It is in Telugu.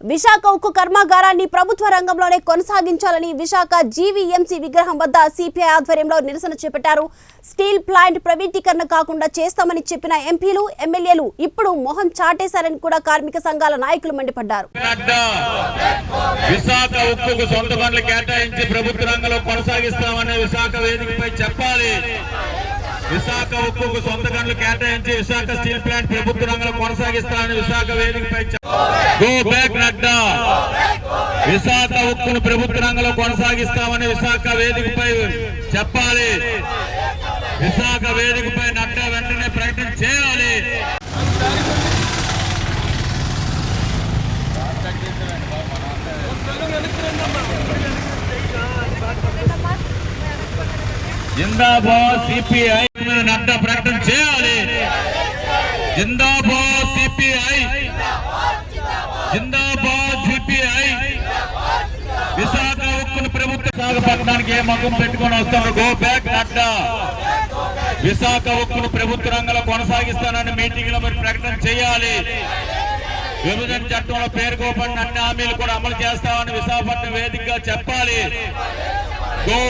విశాఖ ఉక్కు కర్మాగారాన్ని ప్రభుత్వ రంగంలోనే కొనసాగించాలని విశాఖ జీవీఎంసీ విగ్రహం వద్ద సిపిఐ ఆధ్వర్యంలో నిరసన చేపట్టారు. స్టీల్ ప్లాంట్ ప్రైవేటీకరణ కాకుండా చేస్తామని చెప్పిన ఎంపీలు ఎమ్మెల్యేలు ఇప్పుడు మొహం చాటేశారని కూడా కార్మిక సంఘాల నాయకులు మండిపడ్డారు. విశాఖ ఉక్కుకు సొంత పనులు కేటాయించి ప్రభుత్వ రంగంలో కొనసాగిస్తామని విశాఖ వేదికపై చెప్పాలి. విశాఖ ఉక్కుకు సొంత గనులు కేటాయించి విశాఖ స్టీల్ ప్లాంట్ ప్రభుత్వ రంగంలో కొనసాగిస్తామని విశాఖ వేదికపై గో బ్యాక్ నడ్డా. విశాఖ ఉక్కును ప్రభుత్వ రంగంలో కొనసాగిస్తామని విశాఖ వేదికపై చెప్పాలి. విశాఖ వేదికపై నడ్డా వెంటనే ప్రకటన చేయాలి. జిందాబాద్ సిపిఐ నడ్డా ప్రకటన చేయాలి. జిందాబాద్ జిందాబాద్ సిపిఐ విశాఖ ఉక్కును ప్రభుత్వ విశాఖపట్నానికి ఏ మగ్గం పెట్టుకొని వస్తాను గో బ్యాక్ నడ్డా విశాఖ ఉక్కును ప్రభుత్వ రంగంలో కొనసాగిస్తానని మీటింగ్లో మరి ప్రకటన చేయాలి. విభజన చట్టంలో పేర్కోబడిన అన్ని హామీలు కూడా అమలు చేస్తామని విశాఖపట్నం వేదికగా చెప్పాలి.